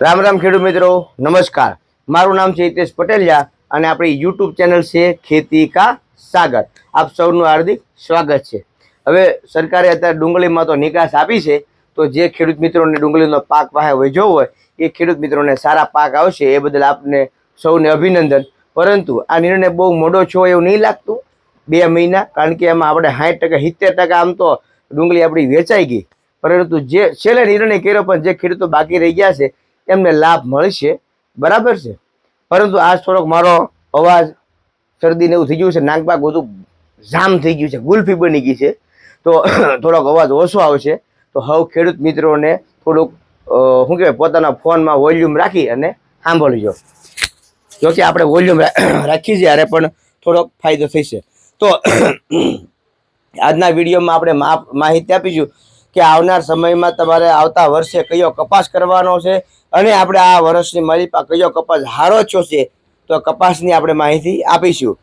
રામ રામ ખેડૂત મિત્રો, નમસ્કાર. મારું નામ છે હિતેશ પટેલિયા અને આપણી યુટ્યુબ ચેનલ છે ખેતી કા સાગર. આપ સૌનું હાર્દિક સ્વાગત છે. હવે સરકારે અત્યારે ડુંગળીમાં તો નિકાસ આપી છે, તો જે ખેડૂત મિત્રોને ડુંગળીનો પાક પાસે વેચવો હોય, એ ખેડૂત મિત્રોને સારા પાક આવશે, એ બદલ આપને સૌને અભિનંદન. પરંતુ આ નિર્ણય બહુ મોડો છો એવું નહીં લાગતું. બે મહિના, કારણ કે એમાં આપણે સાઠ ટકા, સિત્તેર ટકા આમ તો ડુંગળી આપણી વેચાઈ ગઈ. પરંતુ જે, છેલ્લે નિર્ણય કર્યો, પણ જે ખેડૂતો બાકી રહી ગયા છે એમને લાભ મળશે બરાબર છે? પરંતુ આજ થોડોક મારો અવાજ શરદીને એવું થઈ ગયું છે, નાગપાક બધું જામ થઈ ગયું છે, ગુલ્ફી બની ગઈ છે. તો થોડોક અવાજ ઓછો આવશે. તો હવે ખેડૂત મિત્રોને થોડુંક શું કહેવાય, પોતાના ફોનમાં વોલ્યુમ રાખી અને સાંભળજો. જોકે આપણે વોલ્યુમ રાખી જ્યારે પણ થોડોક ફાયદો થશે તો આજના વિડીયોમાં આપણે માહિતી આપીશું કે આવનાર સમયમાં તમારે આવતા વર્ષે કયો કપાસ કરવાનો છે અને આપણે આ વર્ષની માલિપા કયો કપાસ હારો છો છે તો કપાસની આપણે માહિતી આપીશું.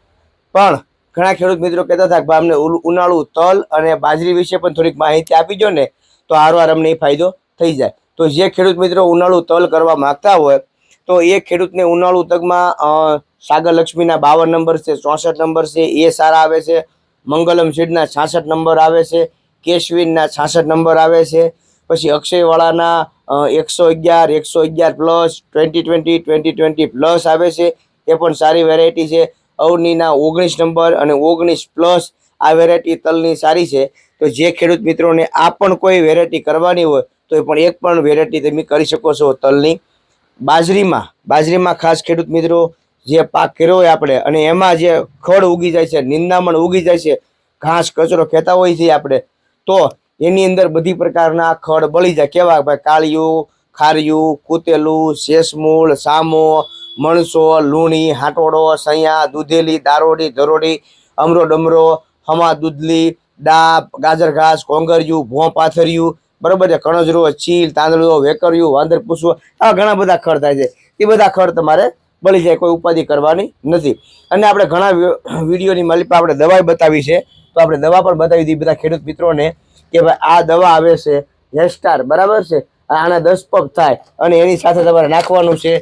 પણ ઘણા ખેડૂત મિત્રો કહેતા હતા કે અમને ઉનાળુ તલ અને બાજરી વિશે પણ થોડીક માહિતી આપીજો ને તો હારવાર અમને ફાયદો થઈ જાય. તો જે ખેડૂત મિત્રો ઉનાળુ તલ કરવા માગતા હોય તો એ ખેડૂતને ઉનાળુ તગમાં અ, સાગર લક્ષ્મીના બાવન નંબર છે ચોસઠ નંબર છે એ સારા આવે છે. મંગલમ સીડના છાસઠ નંબર આવે છે. કેશવીનના છાસઠ નંબર આવે છે. પછી અક્ષયવાળાના એકસો અગિયાર એકસો અગિયાર plus, twenty twenty twenty twenty plus આવે છે. એ પણ સારી વેરાયટી છે. અવનીના ઓગણીસ નંબર અને ઓગણીસ પ્લસ આ વેરાયટી તલની સારી છે. તો જે ખેડૂત મિત્રોને આ પણ કોઈ વેરાયટી કરવાની હોય, તો એ પણ એક પણ વેરાયટી તમે કરી શકો છો તલની. બાજરીમાં બાજરીમાં ખાસ ખેડૂત મિત્રો, જે પાક કર્યો હોય આપણે, અને એમાં જે ખડ ઉગી જાય છે, નિંદામણ ઉગી જાય છે, ઘાસ કચરો ખેતા હોય છે આપણે, તો એની અંદર બધી પ્રકારના ખડ બળી જાય. કેવા ભાઈ? કાળિયું, ખારિયું, કૂતેલું, શેષમૂળ, સામો, મણસો, લૂણી હાટોડો સૈયા, દૂધેલી, દારોડી, ધરોડી અમરો ડમરો હમા દૂધલી, ડાબ ગાજર ઘાસ કોંગરિયું, ભોં પાથરિયું, બરોબર છે? કણજરો, ચીલ, તાંદળો, વેકરિયું, વાંદર પૂસવો આવા ઘણા બધા ખડ થાય છે. એ બધા ખડ તમારે બળી જાય, કોઈ ઉપાધિ કરવાની નથી. અને આપણે ઘણા વિડીયોની માલિકા આપણે દવાઈ બતાવી છે. તો આપણે દવા પણ બતાવી દીધી. બધા ખેડૂત મિત્રોને કે ભાઈ આ દવા આવે છે હેસ્ટાર બરાબર છે? આના દસ પંપ થાય અને એની સાથે તમારે નાખવાનું છે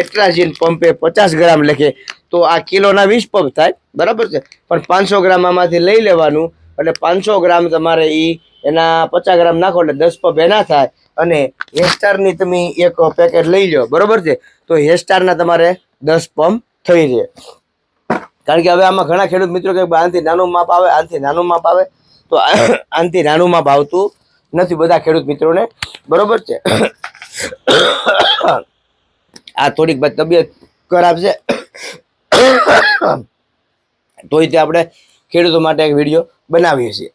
એટ્રાજીન પંપે પચાસ ગ્રામ લખે. તો આ કિલોના વીસ પંપ થાય, બરાબર છે? પણ પાંચસો ગ્રામ આમાંથી લઈ લેવાનું એટલે પાંચસો ગ્રામ તમારે એ એના પચાસ ગ્રામ નાખો એટલે દસ પંપ એના થાય અને હેસ્ટારની તમે એક પેકેટ લઈ લો બરોબર છે? તો હેસ્ટારના તમારે દસ પંપ થઈ જાય. કારણ કે હવે આમાં ઘણા ખેડૂત મિત્રો કે આનાથી નાનું માપ આવે, આનાથી નાનું માપ આવે તો આનાથી નાનુંમાં ભાવતું નથી બધા ખેડૂત મિત્રોને. બરોબર છે? આ થોડીક તબિયત ખરાબ છે. તોય તે આપણે ખેડૂતો માટે એક વીડિયો બનાવીએ છીએ.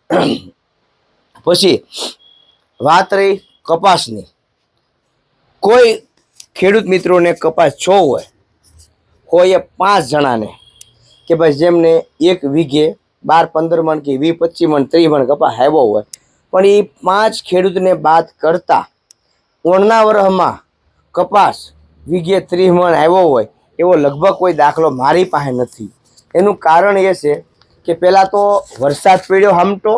પછી, વાત રહી કપાસની. કોઈ ખેડૂત મિત્રોને કપાસ છો હોય હોય પાંચ જણાને કે ભાઈ જેમને એક વીઘે બાર, પંદર મણ કે વીસ, પચીસ મણ, ત્રીસ મણ કપા આવ્યો હોય. પણ એ પાંચ ખેડૂતને બાદ કરતા ઓણના વર્ષમાં કપાસ વીઘે ત્રીસ મણ આવ્યો હોય, એવો લગભગ કોઈ દાખલો મારી પાસે નથી. એનું કારણ એ છે કે પહેલાં તો વરસાદ પડ્યો હમટો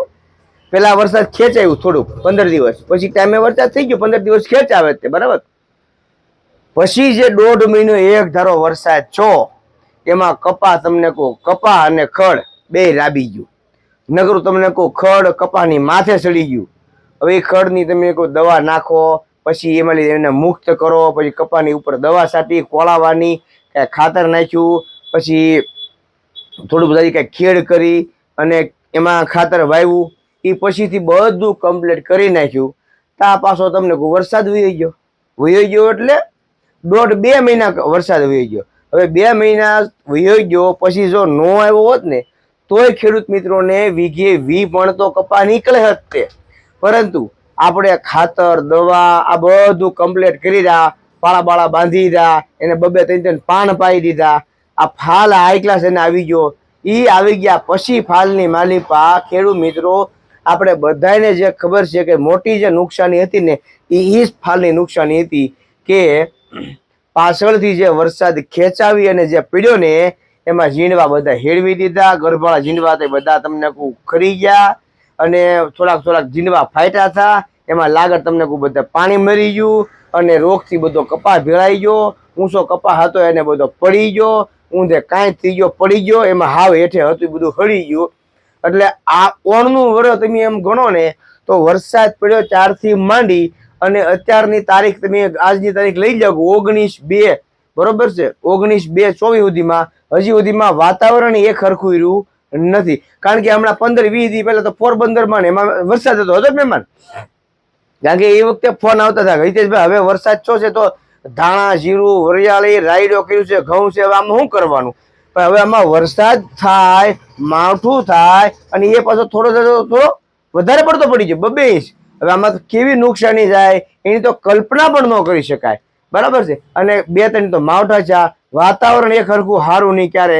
પહેલાં વરસાદ ખેંચાયું થોડુંક, પંદર દિવસ. પછી ટાઈમે વરસાદ થઈ ગયો, પંદર દિવસ ખેંચાવે આવે તે, બરાબર? પછી જે દોઢ મહિનો એક ધારો વરસાદ છો, એમાં કપા તમને કહું, કપા અને ખડ બે રાબી ગયું. નગરું તમને કહું, ખડ કપાની માથે ચડી ગયું. હવે એ ખડની તમે કોઈ દવા નાખો, પછી એમાં લીધે એને મુક્ત કરો, પછી કપાની ઉપર દવા છાંટી કોળાવાની કાંઈ ખાતર નાખ્યું, પછી થોડું બધા કાંઈ ખેડ કરી અને એમાં ખાતર વાવ્યું, એ પછીથી બધું કમ્પ્લીટ કરી નાખ્યું. તા પાછો તમને વરસાદ વહી ગયો. વહી ગયો એટલે દોઢ બે મહિના વરસાદ વહી ગયો. હવે બે મહિના વહી ગયો, પછી જો નો આવ્યો હોત ને તોય ખેડૂત મિત્રોને વીઘે વી પણ તો કપા નીકળે જ તે. પરંતુ આપણે ખાતર, દવા, આ બધું કમ્પ્લીટ કરી રહ્યા, પાળા બાળા બાંધી દીધા એને બબે ત્રણ ત્રણ પાન પાઈ દીધા, આ ફાલ હાઈ ક્લાસ એને આવી ગયો. એ આવી ગયા પછી ફાલની માલિપા ખેડૂત મિત્રો, આપણે બધાને જે ખબર છે કે મોટી જે નુકસાની હતી ને એ જ ફાલની નુકસાની હતી કે પાછળથી જે વરસાદ ખેંચાવી અને જે પીડ્યો ને એમાં ઝીંડવા બધા હેળવી દીધા, ગરભાળા ઝીંડવા તે બધા તમને કહું ખરી ગયા અને થોડાક થોડાક ઝીંડવા ફાટ્યા હતા. એમાં લાગર તમને કહું બધા પાણી મરી ગયું અને રોગથી બધો કપા ભેળાઈ ગયો. ઊંચો કપા હતો એને બધો પડી ગયો. ઊંધે કાંઈ થઈ ગયો પડી ગયો. એમાં હાવ હેઠે હતું બધું હળી ગયું. એટલે આ ઓણનું વરસ તમે એમ ગણો ને, તો વરસાદ પડ્યો ચારથી માંડી અને અત્યારની તારીખ તમે આજની તારીખ લઈ જાઓ, ઓગણીસ બે. બરોબર છે? ઓગણીસ બે ચોવીસ સુધીમાં હજી સુધીમાં વાતાવરણ એ ખરખું રહ્યું નથી. કારણ કે હમણાં પંદર વીસ દી પહેલા તો પોરબંદરમાં એમાં વરસાદ હતો હતો મહેમાન? કારણ કે એ વખતે ફોન આવતા હતા હિતેશભાઈ, હવે વરસાદ છો છે તો ધાણા, જીરું, વરિયાળી, રાયડો કર્યું છે, ઘઉં છે, હવે આમાં શું કરવાનું? પણ હવે આમાં વરસાદ થાય, માવઠું થાય અને એ પાછો થોડો થોડો વધારે પડતો પડી જાય બબે ઇંચ હવે આમાં કેવી નુકસાની જાય એની તો કલ્પના પણ ન કરી શકાય. બરાબર છે? અને બે ત્રણ તો માવઠા છે વાતાવરણ એક હરખું સારું નહીં ક્યારે.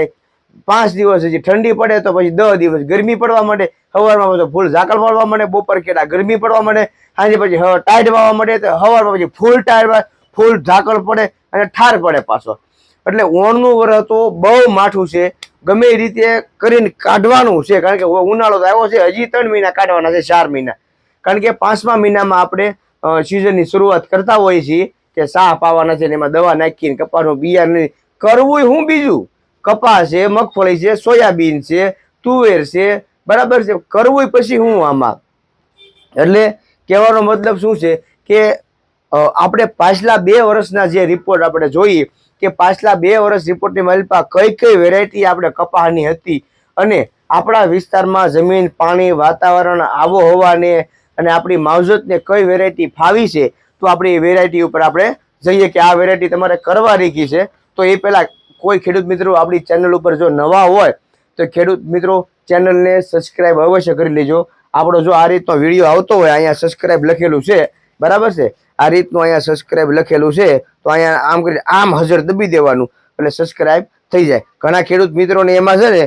પાંચ દિવસ હજી ઠંડી પડે તો પછી દસ દિવસ ગરમી પડવા માંડે. સવારમાં પછી ફૂલ ઝાકળ પડવા માંડે, બપોર કેટા ગરમી પડવા માંડે. સાંજે પછી ટાઈટ વાવા માંડે તો સવારમાં પછી ફૂલ ટાઈટ ફૂલ ઝાકળ પડે અને ઠાર પડે પાછો. એટલે ઓણનું વરસ તો બહુ માઠું છે. ગમે એ રીતે કરીને કાઢવાનું છે, કારણ કે ઉનાળો તો આવ્યો છે, હજી ત્રણ મહિના કાઢવાના છે, ચાર મહિના. કારણ કે પાંચમા મહિનામાં આપણે સિઝનની શરૂઆત કરતા હોઈએ છીએ કે સાફ આવવાના છે ને એમાં દવા નાખીને કપાસનું બિયારણ કરવું હું બીજું? કપાસ છે, મગફળી છે, સોયાબીન છે, તુવેર છે, બરાબર છે. કરવું પછી હું આમાં? એટલે કહેવાનો મતલબ શું છે કે આપણે પાછલા બે વર્ષના જે રિપોર્ટ આપણે જોઈએ કે પાછલા બે વર્ષ રિપોર્ટની માલિપા કઈ કઈ વેરાયટી આપણે કપાસની હતી અને આપણા વિસ્તારમાં જમીન, પાણી, વાતાવરણ, આબોહવાને અને આપણી માવજતને કઈ વેરાયટી ફાવી છે, તો આપણી એ વેરાયટી ઉપર આપણે જઈએ કે આ વેરાયટી તમારે કરવા રીખી છે. તો એ પહેલાં કોઈ ખેડૂત મિત્રો આપણી ચેનલ ઉપર જો નવા હોય, તો ખેડૂત મિત્રો ચેનલને સબસ્ક્રાઇબ અવશ્ય કરી લેજો. આપણો જો આ રીતનો વીડિયો આવતો હોય, અહીંયા સબસ્ક્રાઇબ લખેલું છે, બરાબર છે? આ રીતનું અહીંયા સબસ્ક્રાઇબ લખેલું છે, તો અહીંયા આમ કરી આમ હજર દબી દેવાનું, એટલે સબસ્ક્રાઇબ થઈ જાય. ઘણા ખેડૂત મિત્રોને એમાં છે ને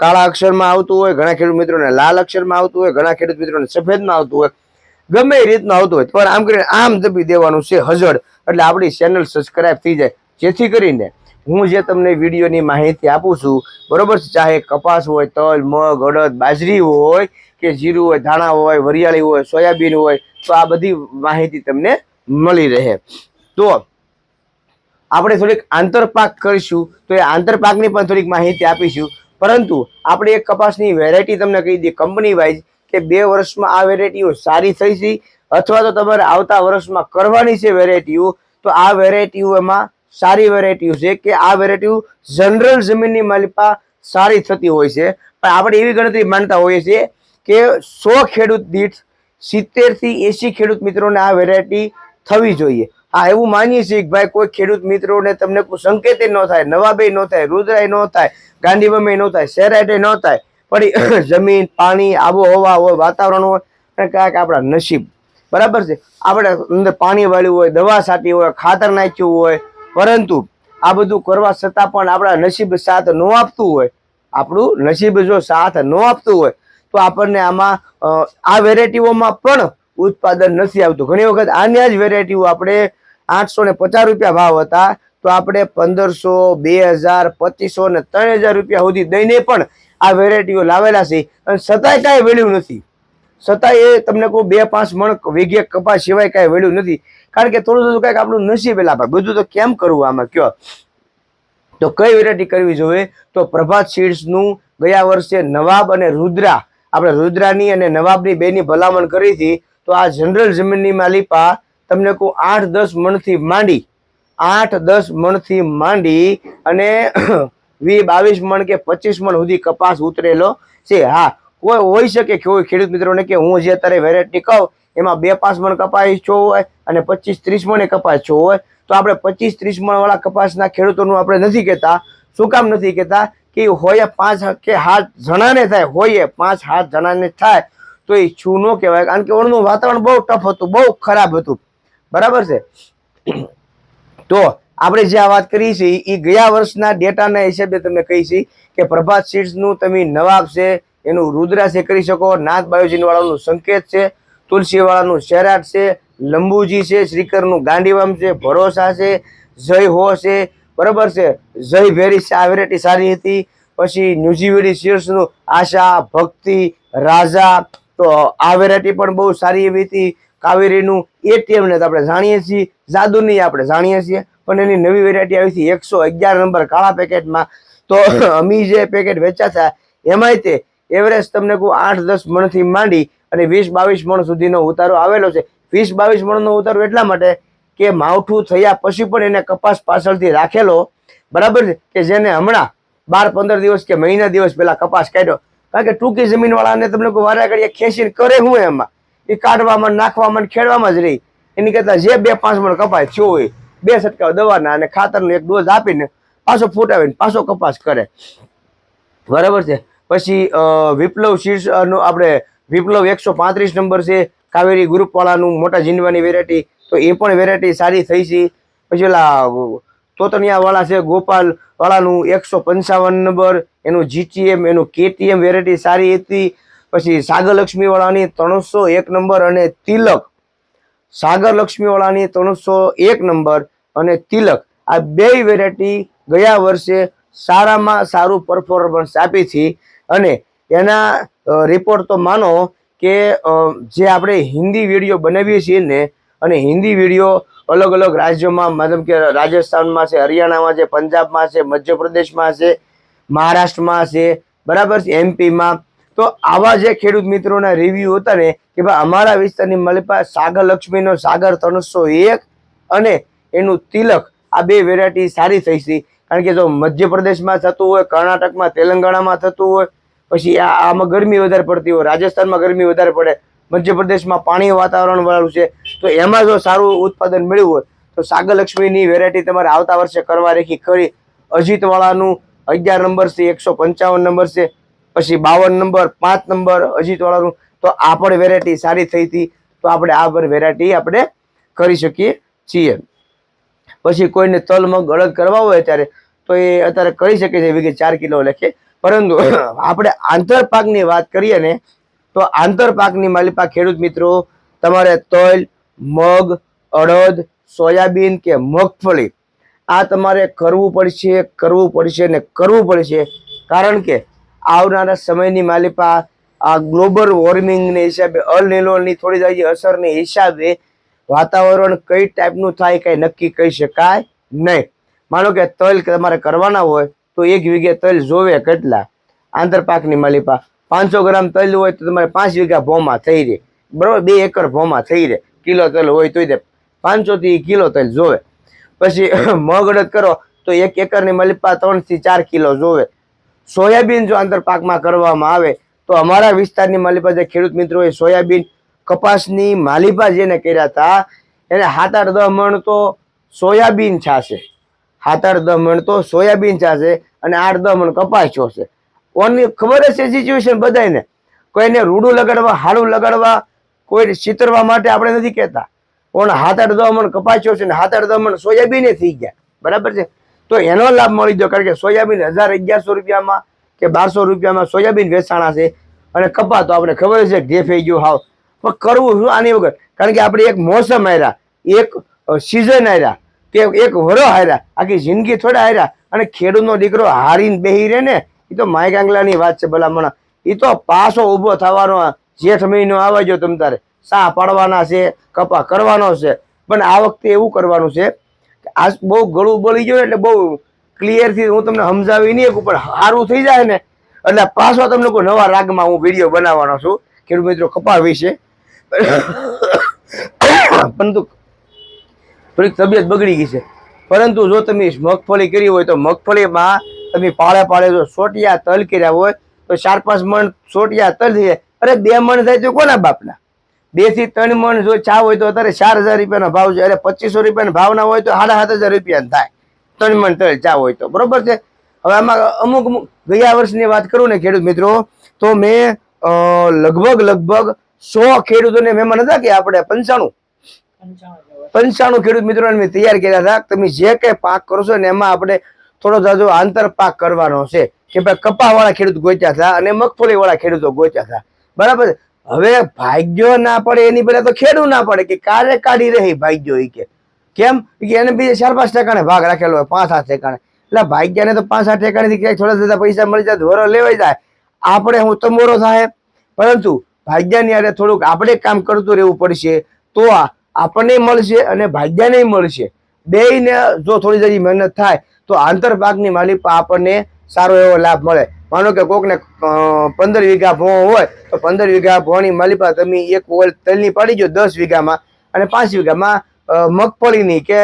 કાળા અક્ષરમાં આવતું હોય, ઘણા ખેડૂત મિત્રોને લાલ અક્ષરમાં આવતું હોય, ઘણા ખેડૂત મિત્રોને સફેદમાં આવતું હોય, ગમે એ રીતનું આવતું હોય, પણ આમ કરીને આમ દબી દેવાનું છે હજર એટલે આપણી ચેનલ સબસ્ક્રાઇબ થઈ જાય. જેથી કરીને હું જે તમને વિડીયોની માહિતી આપું છું, બરોબર ચાહે કપાસ હોય, તલ, મગ, અડદ, બાજરી હોય કે જીરું હોય, ધાણા હોય, વરિયાળી હોય, સોયાબીન હોય, તો આ બધી માહિતી તમને મળી રહે. તો આપણે થોડીક આંતરપાક કરીશું, તો એ આંતરપાકની પણ થોડીક માહિતી આપીશું. પરંતુ આપણે એક કપાસની વેરાયટી તમને કહી દઈએ કંપની વાઇઝ કે બે વર્ષમાં આ વેરાયટીઓ સારી થઈ છે, અથવા તો તમારે આવતા વર્ષમાં કરવાની છે વેરાયટીઓ તો આ વેરાયટીઓમાં સારી વેરાયટીઓ છે કે આ વેરાયટીઓ જનરલ જમીનની માલિપા સારી થતી હોય છે. પણ આપણે એવી ગણતરી માનતા હોઈએ છીએ કે સો ખેડૂત દીઠ સિત્તેરથી એસી ખેડૂત મિત્રોને આ વેરાયટી થવી જોઈએ. હા, એવું માનીએ છીએ કે ભાઈ કોઈ ખેડૂત મિત્રોને તમને કોઈ સંકેતે ન થાય, નવાબે ન થાય રુદ્રાય ન થાય ગાંધીબમે ન થાય, શેરાઈટે ન થાય, પણ જમીન, પાણી, આબોહવા હોય, વાતાવરણ હોય કાંઈક આપણા નસીબ. બરાબર છે? આપણે અંદર પાણી વાળ્યું હોય, દવા છાંટી હોય, ખાતર નાખ્યું હોય પરંતુ આ બધું કરવા છતાં પણ આપણા નસીબ સાથ ન આપતું હોય, આપણું નસીબ જો સાથ ન આપતું હોય, તો આપણને આમાં આ વેરાયટીઓમાં પણ ઉત્પાદન નથી આવતું. ઘણી વખત આની જ વેરાયટીઓ આપણે આઠસો પચાસ રૂપિયા ભાવ હતા, તો આપણે પંદરસો, બે હજાર, પચીસો ને ત્રણ હજાર રૂપિયા સુધી દઈને પણ આ વેરાયટીઓ લાવેલા છે, અને છતાંય કાંઈ વેલ્યુ નથી. છતાંય એ તમને કહું, બે પાંચ મણ વીઘે કપાસ સિવાય કાંઈ વળ્યું નથી. કારણ કે થોડું થોડું કાંઈક આપણું નસીબ એલા ભાઈ. બધું તો કેમ કરવું આમાં, કયો? તો કઈ વેરાયટી કરવી જોઈએ? તો પ્રભાત સીડ્સનું ગયા વર્ષે નવાબ અને રુદ્રા, આપણે રુદ્રાની અને નવાબની બેની ભલામણ કરી હતી, તો આ જનરલ જમીનની માલિપા તમને કહું, આઠ દસ મણથી માંડી, આઠ દસ મણથી માંડી અને વી બાવીસ મણ કે પચીસ મણ સુધી કપાસ ઉતરેલો છે. હા કોઈ હોઈ શકે કે ખેડૂત મિત્રોને કે હું જે અત્યારે વેરાયટી કહું, એમાં બે પાંચ મણ કપાસ છો હોય અને પચીસ ત્રીસ મણે કપાસ છો હોય, તો આપણે પચીસ ત્રીસ મણવાળા કપાસના ખેડૂતોનું આપણે નથી કહેતા. શું કામ નથી કહેતા? કે હોય પાંચ કે હાથ જણાને થાય, હોય પાંચ હાથ જણાને થાય, તો એ છું ન કહેવાય. કારણ કે ઓળનું વાતાવરણ બહુ ટફ હતું, બહુ ખરાબ હતું. બરાબર છે? તો આપણે જે આ વાત કરી છે એ ગયા વર્ષના ડેટાના હિસાબે તમને કહી છે કે પ્રભાત સીડ્સનું તમે નવાબ છે એનું રુદ્રા છે કરી શકો. નાથ બાયોજીન વાળાનું સંકેત છે. તુલસી વાળાનું શેરાટ છે. લંબુજી છે. શ્રીકરનું ગાંડીવામ છે. ભરોસા છે. જય હો છે. બરાબર છે? જય ભેરી છે. આ વેરાયટી સારી હતી. પછી ન્યુઝીવેડી શીર્ષનું આશા ભક્તિ રાજા. તો આ વેરાયટી પણ બહુ સારી એવી હતી. કાવેરીનું એટીએમને તો આપણે જાણીએ છીએ. જાદુની આપણે જાણીએ છીએ. પણ એની નવી વેરાયટી આવી હતી. એકસો અગિયાર નંબર કાળા પેકેટમાં તો અમી જે પેકેટ વેચાતા એમાંય તે એવરેજ તમને કહું આઠ દસ મણથી માંડી અને વીસ બાવીસ મણ સુધીનો ઉતારો આવેલો છે. વીસ બાવીસ મણનો ઉતારો એટલા માટે કે માવઠું થયા પછી પણ એને કપાસ પાછળથી રાખેલો. બરાબર કે જેને હમણાં બાર પંદર દિવસ કે મહિના દિવસ પહેલાં કપાસ કાઢ્યો. કારણ કે ટૂંકી જમીન વાળાને તમને કોઈ વારા ઘડીએ ખેંચીને કરે હું એમાં? એ કાઢવામાં, નાખવામાં ખેડવામાં જ રહી. એની કરતા જે બે પાંચ મણ કપાસ થયો હોય, બે છટકાવ દવાના અને ખાતરનો એક ડોઝ આપીને પાછો ફૂટાવીને પાછો કપાસ કરે. બરાબર છે? પછી વિપ્લવ શીર્ષ આપણે, વિપ્લવ એકસો પાંત્રીસ નંબર છે, કાવેરી ગ્રુપવાળાનું મોટા જીનવાની વેરાયટી તો એ પણ વેરાયટી સારી થઈ છે. પછી પેલા તોતણિયાવાળા છે ગોપાલવાળાનું એકસો પંચાવન નંબર, એનું જીટીએમ એનું કેટીએમ વેરાયટી સારી હતી. પછી સાગરલક્ષ્મીવાળાની ત્રણસો એક નંબર અને તિલક. સાગરલક્ષ્મીવાળાની ત્રણસો એક નંબર અને તિલક. આ બે વેરાયટી ગયા વર્ષે સારામાં સારું પરફોર્મન્સ આપી હતી. અને એના રિપોર્ટ તો માનો કે જે આપણે હિન્દી વીડિયો બનાવીએ છીએ ને, અને હિન્દી વીડિયો અલગ અલગ રાજ્યોમાં, મતલબ કે રાજસ્થાનમાં છે, હરિયાણામાં છે, પંજાબમાં છે, મધ્યપ્રદેશમાં છે, મહારાષ્ટ્રમાં છે, બરાબર છે એમપીમાં તો આવા જે ખેડૂત મિત્રોના રિવ્યૂ હતા ને, કે ભાઈ અમારા વિસ્તારની મલિપા સાગર લક્ષ્મીનો સાગર ત્રણસો એક અને એનું તિલક, આ બે વેરાયટી સારી થઈ છે. કારણ કે જો મધ્યપ્રદેશમાં થતું હોય, કર્ણાટકમાં, તેલંગાણામાં થતું હોય, પછી આ આમાં ગરમી વધારે પડતી હોય, રાજસ્થાનમાં ગરમી વધારે પડે, મધ્યપ્રદેશમાં પાણી વાતાવરણ વાળું છે, તો એમાં જો સારું ઉત્પાદન મળ્યું હોય, તો સાગરલક્ષ્મીની વેરાયટી તમારે આવતા વર્ષે કરવા રેખી ખરી અજીતવાળાનું અગિયાર નંબર છે, એકસો પંચાવન નંબર છે, પછી બાવન નંબર પાંચ નંબર અજીતવાળાનું, તો આ પણ વેરાયટી સારી થઈ હતી, તો આપણે આ પણ વેરાયટી આપણે કરી શકીએ છીએ. પછી કોઈને તલ મગ અડદ કરવા હોય ત્યારે તો એ અત્યારે કરી શકે છે વીઘે ચાર કિલો લેખે. પરંતુ આપણે આંતરપાકની વાત કરીએ ને તો આંતરપાકની માલિપા ખેડૂત મિત્રો તમારે તલ મગ અડદ સોયાબીન કે મગફળી આ તમારે કરવું પડશે કરવું પડશે ને કરવું પડશે. કારણ કે આવનારા સમયની માલિપા આ ગ્લોબલ વોર્મિંગને હિસાબે અલ નિલોની થોડી અસરને હિસાબે વાતાવરણ કઈ ટાઈપનું થાય કઈ નક્કી કહી શકાય નહીં. માનો કે તલ તમારે કરવાના હોય તો એક વીઘે તલ જોવે કેટલા? આંતરપાકની માલિપા. પાંચસો ગ્રામ તલ હોય તો તમારે પાંચ વીઘા ભોમાં થઈ રહે. બરોબર? બે એકર ભોમાં થઈ રહે. કિલો તલ હોય તોય તે પાંચસોથી કિલો તલ જોવે. પછી મગ અડદ કરો તો એક એકરની મલિપા ત્રણથી ચાર કિલો જોવે. સોયાબીન જો આંતરપાકમાં કરવામાં આવે તો અમારા વિસ્તારની મલિપા જે ખેડૂત મિત્રોએ સોયાબીન કપાસની માલિપા જેને કર્યા હતા, એને સાત આઠ દહ મણ તો સોયાબીન છાશે. સાત આઠ દહ મણ તો સોયાબીન છાશે અને આઠ દહ મણ કપાસ છોશે. ઓનલી ખબર જ છે સિચ્યુએશન બધાને કોઈને રૂડું લગાડવા, હાડું લગાડવા, કોઈ ચિતરવા માટે આપણે નથી કહેતા. પણ હાથ આઠ દહ મણ કપાસ્યો છે ને હાથ આઠ દહ મણ સોયાબીને થઈ ગયા. બરાબર છે? તો એનો લાભ મળી ગયો, કારણ કે સોયાબીન હજાર અગિયારસો રૂપિયામાં કે બારસો રૂપિયામાં સોયાબીન વેચાણા છે અને કપા તો આપણે ખબર છે ઘે થઈ ગયું હાવ. પણ કરવું શું આની વગર? કારણ કે આપણે એક મોસમ હાર્યા, એક સિઝન હાર્યા, કે એક વરો હાર્યા, આખી જિંદગી થોડા હાર્યા, અને ખેડૂતનો દીકરો હારીને બેહી રહે ને એ તો માય કાંગલાની વાત છે ભલામણ. એ તો પાછો ઊભો થવાનો જેઠ મહિનો આવે જો તમ તારે. સા પાડવાના છે, કપા કરવાનો છે. પણ આ વખતે એવું કરવાનું છે કે આ બહુ ગળું બળી ગયું એટલે બહુ ક્લિયરથી હું તમને સમજાવી નહીં શકું, પણ સારું થઈ જાય ને. એટલે પાછો તમને કોઈ નવા રાગમાં હું વીડિયો બનાવવાનો છું. ખેડૂત મિત્રો કપા વિશે પરંતુ થોડીક તબિયત બગડી ગઈ છે. પરંતુ જો તમે મગફળી કરી હોય તો મગફળીમાં તમે પાળે પાળે જો સોટિયા તલ કર્યા હોય તો ચાર પાંચ મણ સોટિયા તલ થઈ જાય અરે બે મણ થાય તો કોના બાપના? બેથી ત્રણ મણ જો ચા હોય તો અત્યારે ચાર હજાર રૂપિયાનો ભાવ છે. અરે પચીસો રૂપિયાના ભાવના હોય તો સાડા સાત હજાર રૂપિયા થાય. ત્રણ મણ તલ ચા હોય તો. બરોબર છે? હવે આમાં અમુક અમુક ગયા વર્ષની વાત કરું ને ખેડૂત મિત્રો, તો મેં લગભગ લગભગ સો ખેડૂતોને મહેમાન હતા કે આપણે પંચાણું? પંચાણું. ખેડૂત મિત્રોને મેં તૈયાર કર્યા હતા. તમે જે કઈ પાક કરશો ને એમાં આપણે થોડો જાજો આંતર પાક કરવાનો છે. કે ભાઈ કપા વાળા ખેડૂત ગોચ્યા હતા અને મગફળી વાળા ખેડૂતો ગોચ્યા હતા. બરાબર? હવે ભાગ્યો ના પડે એની પહેલા તો ખેડૂત ના પડે કે કારે કાઢી રહી ભાગ્યો એ કે. કેમ? કે એને બીજે ચાર પાંચ ટકાને ભાગ રાખેલો હોય પાંચ આઠ ઠેકાણે. એટલે ભાગ્યાને તો પાંચ આઠ ઠેકાણેથી ક્યાંક થોડા થોડા પૈસા મળી જાય ધોરો લેવાઈ જાય. આપણે હું તમોરો થાય પરંતુ ભાગ્યાની હારે થોડુંક આપણે કામ કરતું રહેવું પડશે, તો આ આપણને મળશે અને ભાગ્યાને મળશે. બેયને જો થોડી જરી મહેનત થાય, તો આંતરપાકની માલિક આપણને સારો એવો લાભ મળે. માનો કે કોકને પંદર વીઘા ભોં હોય, તો પંદર વીઘા ભોંની માલિપા તમે એક ઓલ તલની પડી જાઓ દસ વીઘામાં અને પાંચ વીઘામાં મગફળીની કે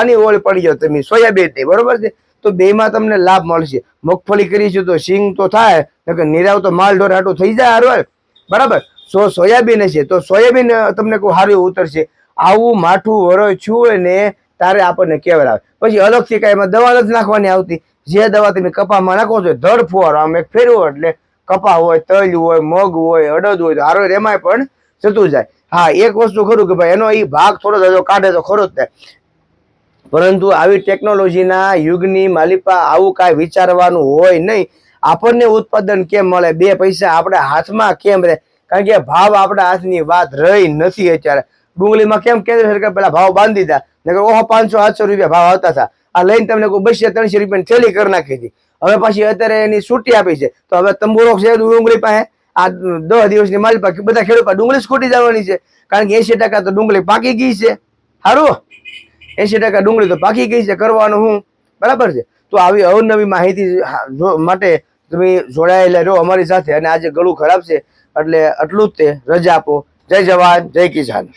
આની ઓળ પડી જાઓ તમે સોયાબીનની, બરોબર છે? તો બેમાં તમને લાભ મળશે. મગફળી કરીશું તો સિંગ તો થાય, નકર નિરાવ તો માલ ઢોર આટું થઈ જાય હારવાર બરાબર? સો સોયાબીન છે તો સોયાબીન તમને કહું સારું એવું ઉતરશે. આવું માઠું વરોય છું ને તારે આપણને કેવડાવે પછી અલગથી કાંઈ એમાં દવા નથી નાખવાની આવતી. જે દવા તમે કપામાં નાખો છો, ધડ ફુવારો, આમ એક ફેરવો એટલે કપા હોય, તલ હોય, મગ હોય, અડદ હોય, તો હારો એમાંય પણ જતું જાય. હા, એક વસ્તુ ખરું કે ભાઈ એનો એ ભાગ થોડો થયો કાઢે તો ખરો જ થાય પરંતુ આવી ટેકનોલોજીના યુગની માલિપા આવું કાંઈ વિચારવાનું હોય નહીં. આપણને ઉત્પાદન કેમ મળે? બે પૈસા આપણા હાથમાં કેમ રહે? કારણ કે ભાવ આપણા હાથની વાત રહી નથી અત્યારે. ડુંગળીમાં કેમ કેન્દ્ર સરકાર પેલા ભાવ બાંધી દીધા? નકર ઓહો, પાંચસો આઠસો રૂપિયા ભાવ આવતા હતા. આ લઈને તમને કોઈ બસો, ત્રણસો રૂપિયાની થેલી કરી નાખી હતી. હવે પાછી અત્યારે એની છૂટી આપી છે. તો હવે તંબુરો છે ડુંગળી પાસે. આ દસ દિવસની માલ પાકી બધા ખેડૂત ડુંગળી સ્કૂટી જવાની છે. કારણ કે એસી ટકા તો ડુંગળી પાકી ગઈ છે. સારું એસી ટકા ડુંગળી તો પાકી ગઈ છે. કરવાનું હું? બરાબર છે. તો આવી અવનવી માહિતી માટે તમે જોડાયેલા રહો અમારી સાથે અને આજે ગળું ખરાબ છે, એટલે આટલું જ તે. રજા આપો. જય જવાન, જય કિસાન.